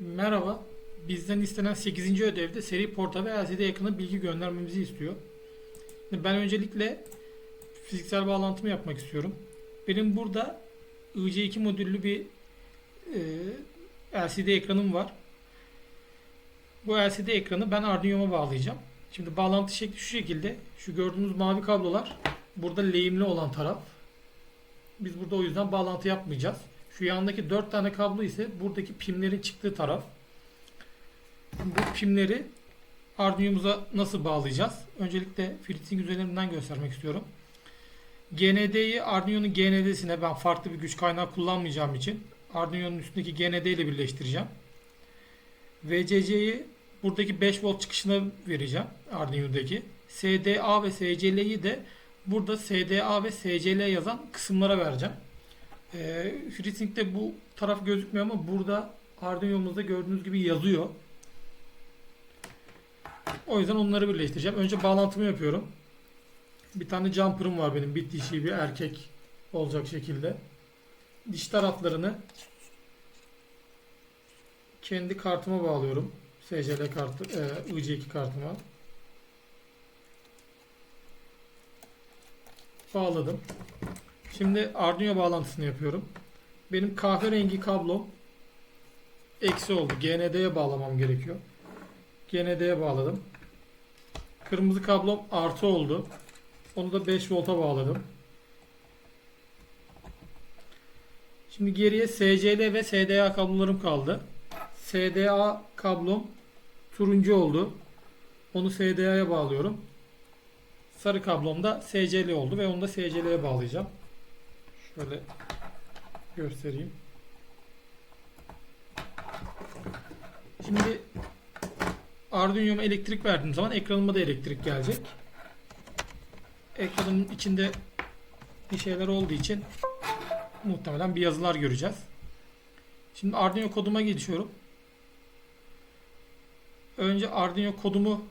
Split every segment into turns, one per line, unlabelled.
Merhaba. Bizden istenen 8. ödevde seri porta ve LCD ekranı bilgi göndermemizi istiyor. Ben öncelikle fiziksel bağlantımı yapmak istiyorum. Benim burada IC2 modüllü bir e, LCD ekranım var. Bu LCD ekranı ben Arduino'ma bağlayacağım. Şimdi bağlantı şekli şu şekilde. Şu gördüğünüz mavi kablolar burada lehimli olan taraf. Biz burada o yüzden bağlantı yapmayacağız. Şu yandaki 4 tane kablo ise buradaki pimlerin çıktığı taraf. Bu pimleri Arduino'muza nasıl bağlayacağız? Öncelikle FreeSync üzerinden göstermek istiyorum. GND'yi Arduino'nun GND'sine ben farklı bir güç kaynağı kullanmayacağım için Arduino'nun üstündeki GND ile birleştireceğim. VCC'yi buradaki 5 volt çıkışına vereceğim Arduino'daki. SDA ve SCL'yi de burada SDA ve SCL yazan kısımlara vereceğim. E, FreeSync'te bu taraf gözükmüyor ama burada Arduino'muzda gördüğünüz gibi yazıyor. O yüzden onları birleştireceğim. Önce bağlantımı yapıyorum. Bir tane jumper'ım var benim. Bit dişi bir erkek olacak şekilde. Diş taraflarını kendi kartıma bağlıyorum. SCL kartı, e, IC2 kartıma. Bağladım. Şimdi Arduino bağlantısını yapıyorum. Benim kahverengi kablom eksi oldu. GND'ye bağlamam gerekiyor. GND'ye bağladım. Kırmızı kablom artı oldu. Onu da 5 volta bağladım. Şimdi geriye SCL ve SDA kablolarım kaldı. SDA kablom turuncu oldu. Onu SDA'ya bağlıyorum. Sarı kablom da SCL oldu ve onu da SCL'ye bağlayacağım. Şöyle göstereyim. Şimdi Arduino'ma elektrik verdiğim zaman ekranıma da elektrik gelecek. Ekranın içinde bir şeyler olduğu için muhtemelen bir yazılar göreceğiz. Şimdi Arduino koduma geçiyorum. Önce Arduino kodumu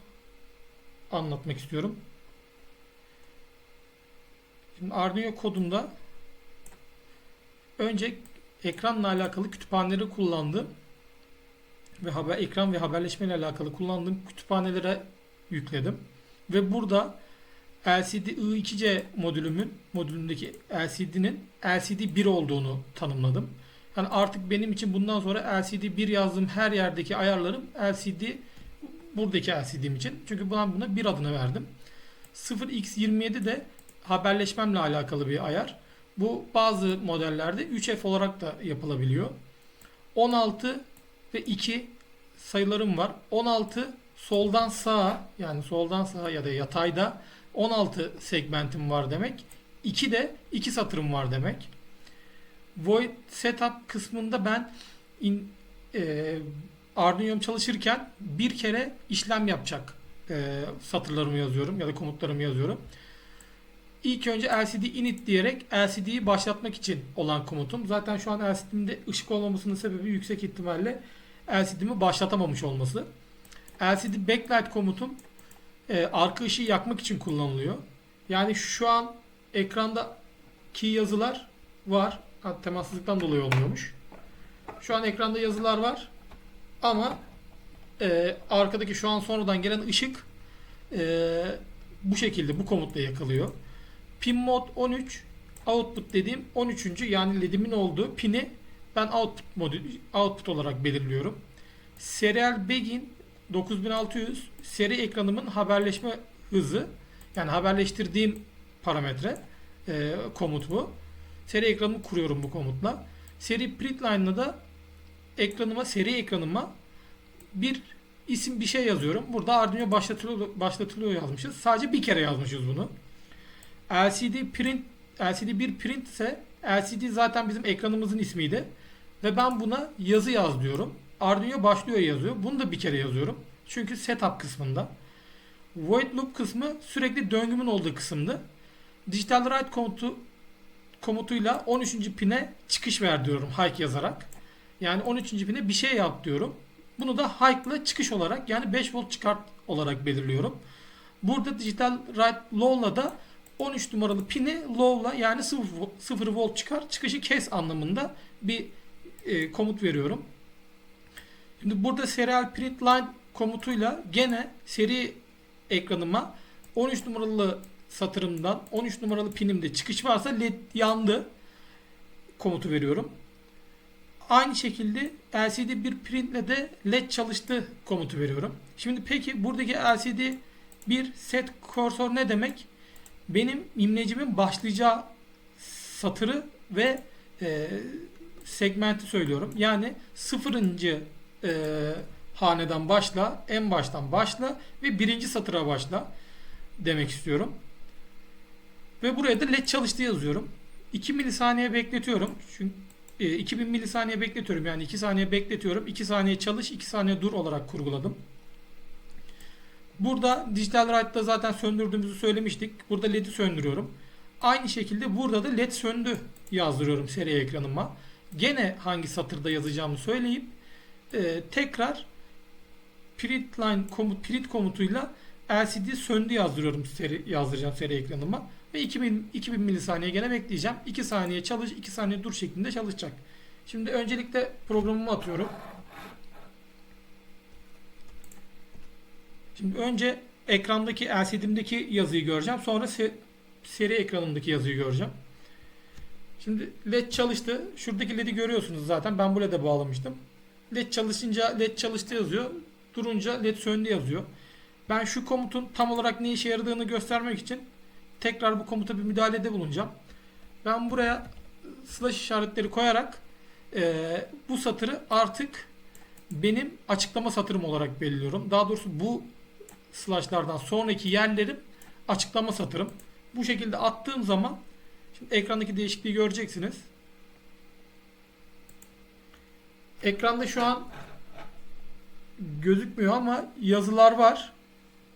anlatmak istiyorum. Şimdi Arduino kodumda önce ekranla alakalı kütüphaneleri kullandım ve haber ekran ve haberleşme ile alakalı kullandığım kütüphanelere yükledim. Ve burada LCD I2C modülümün modülündeki LCD'nin LCD 1 olduğunu tanımladım. Yani artık benim için bundan sonra LCD 1 yazdığım her yerdeki ayarlarım LCD buradaki LCD'm için. Çünkü ben buna bir adını verdim. 0x27 de haberleşmemle alakalı bir ayar. Bu bazı modellerde 3F olarak da yapılabiliyor. 16 ve 2 sayılarım var. 16 soldan sağa yani soldan sağa ya da yatayda 16 segmentim var demek. 2 de 2 satırım var demek. Void setup kısmında ben in, e, Arduino'm çalışırken bir kere işlem yapacak e, satırlarımı yazıyorum ya da komutlarımı yazıyorum. İlk önce LCD init diyerek LCD'yi başlatmak için olan komutum. Zaten şu an LCD'mde ışık olmamasının sebebi yüksek ihtimalle LCD'mi başlatamamış olması. LCD backlight komutum e, arka ışığı yakmak için kullanılıyor. Yani şu an ekranda ki yazılar var. Ha, temassızlıktan dolayı olmuyormuş. Şu an ekranda yazılar var. Ama e, arkadaki şu an sonradan gelen ışık e, bu şekilde bu komutla yakalıyor. Pin mod 13 output dediğim 13. yani LED'imin olduğu pini ben output modu output olarak belirliyorum. Serial begin 9600 seri ekranımın haberleşme hızı yani haberleştirdiğim parametre e, komut bu. Seri ekranımı kuruyorum bu komutla. Seri printlines da ekranıma seri ekranıma bir isim bir şey yazıyorum. Burada Arduino başlatılıyor, başlatılıyor yazmışız. Sadece bir kere yazmışız bunu. LCD print LCD bir print ise LCD zaten bizim ekranımızın ismiydi. Ve ben buna yazı yaz diyorum. Arduino başlıyor yazıyor. Bunu da bir kere yazıyorum. Çünkü setup kısmında. Void loop kısmı sürekli döngümün olduğu kısımdı. Digital write komutu komutuyla 13. pine çıkış ver diyorum hike yazarak. Yani 13. pine bir şey yap diyorum. Bunu da hike ile çıkış olarak yani 5 volt çıkart olarak belirliyorum. Burada digital write low'la da 13 numaralı pini low'la yani 0, 0 volt çıkar çıkışı kes anlamında bir e, komut veriyorum. Şimdi burada serial print line komutuyla gene seri ekranıma 13 numaralı satırımdan 13 numaralı pinimde çıkış varsa led yandı komutu veriyorum. Aynı şekilde LCD bir printle de led çalıştı komutu veriyorum. Şimdi peki buradaki LCD bir set kursor ne demek? Benim imlecimin başlayacağı satırı ve e, segmenti söylüyorum. Yani sıfırıncı e, haneden başla, en baştan başla ve birinci satıra başla demek istiyorum. Ve buraya da led çalıştı yazıyorum. 2 milisaniye bekletiyorum. Çünkü e, 2000 milisaniye bekletiyorum. Yani 2 saniye bekletiyorum. 2 saniye çalış, 2 saniye dur olarak kurguladım. Burada dijital write'da zaten söndürdüğümüzü söylemiştik. Burada led'i söndürüyorum. Aynı şekilde burada da led söndü yazdırıyorum seri ekranıma. Gene hangi satırda yazacağımı söyleyip e, tekrar print line komut print komutuyla LCD söndü yazdırıyorum seri, yazdıracağım seri ekranıma ve 2000 2000 milisaniye gene bekleyeceğim. 2 saniye çalış, 2 saniye dur şeklinde çalışacak. Şimdi öncelikle programımı atıyorum. Şimdi önce ekrandaki LCD'mdeki yazıyı göreceğim. Sonra se- seri ekranımdaki yazıyı göreceğim. Şimdi led çalıştı. Şuradaki led'i görüyorsunuz zaten. Ben bu led'e bağlamıştım. Led çalışınca led çalıştı yazıyor. Durunca led söndü yazıyor. Ben şu komutun tam olarak ne işe yaradığını göstermek için tekrar bu komuta bir müdahalede bulunacağım. Ben buraya slash işaretleri koyarak eee, bu satırı artık benim açıklama satırım olarak belirliyorum. Daha doğrusu bu slashlardan sonraki yerlerim açıklama satırım. Bu şekilde attığım zaman şimdi ekrandaki değişikliği göreceksiniz. Ekranda şu an gözükmüyor ama yazılar var.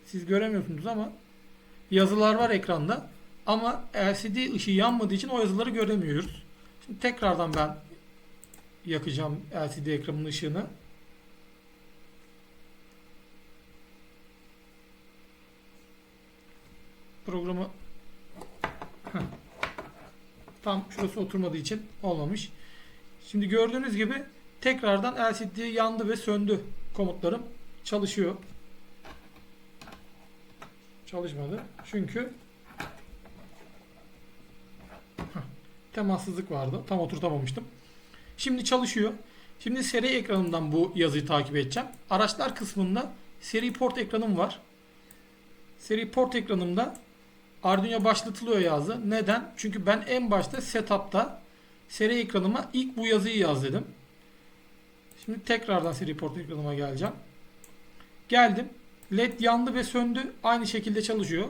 Siz göremiyorsunuz ama yazılar var ekranda. Ama LCD ışığı yanmadığı için o yazıları göremiyoruz. Şimdi tekrardan ben yakacağım LCD ekranın ışığını. Programı tam şurası oturmadığı için olmamış. Şimdi gördüğünüz gibi tekrardan LCD yandı ve söndü komutlarım çalışıyor. Çalışmadı. Çünkü temassızlık vardı. Tam oturtamamıştım. Şimdi çalışıyor. Şimdi seri ekranından bu yazıyı takip edeceğim. Araçlar kısmında seri port ekranım var. Seri port ekranımda Arduino başlatılıyor yazdı. Neden? Çünkü ben en başta setup'ta seri ekranıma ilk bu yazıyı yaz dedim. Şimdi tekrardan seri port ekranıma geleceğim. Geldim. LED yandı ve söndü. Aynı şekilde çalışıyor.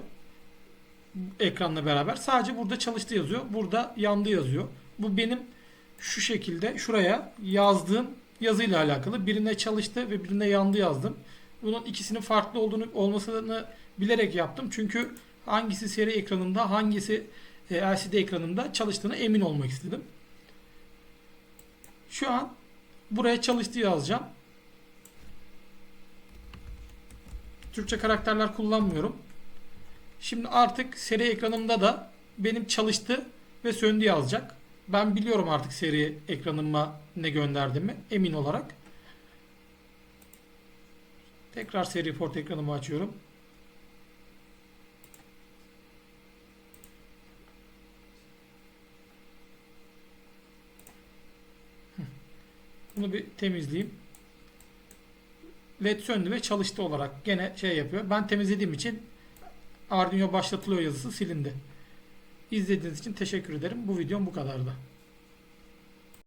Ekranla beraber. Sadece burada çalıştı yazıyor. Burada yandı yazıyor. Bu benim şu şekilde şuraya yazdığım yazıyla alakalı. Birine çalıştı ve birine yandı yazdım. Bunun ikisinin farklı olduğunu olmasını bilerek yaptım. Çünkü hangisi seri ekranında hangisi e, LCD ekranında çalıştığına emin olmak istedim. Şu an buraya çalıştı yazacağım. Türkçe karakterler kullanmıyorum. Şimdi artık seri ekranımda da benim çalıştı ve söndü yazacak. Ben biliyorum artık seri ekranıma ne gönderdiğimi emin olarak. Tekrar seri port ekranımı açıyorum. Bunu bir temizleyeyim. LED söndü ve çalıştı olarak gene şey yapıyor. Ben temizlediğim için Arduino başlatılıyor yazısı silindi. İzlediğiniz için teşekkür ederim. Bu videom bu kadardı.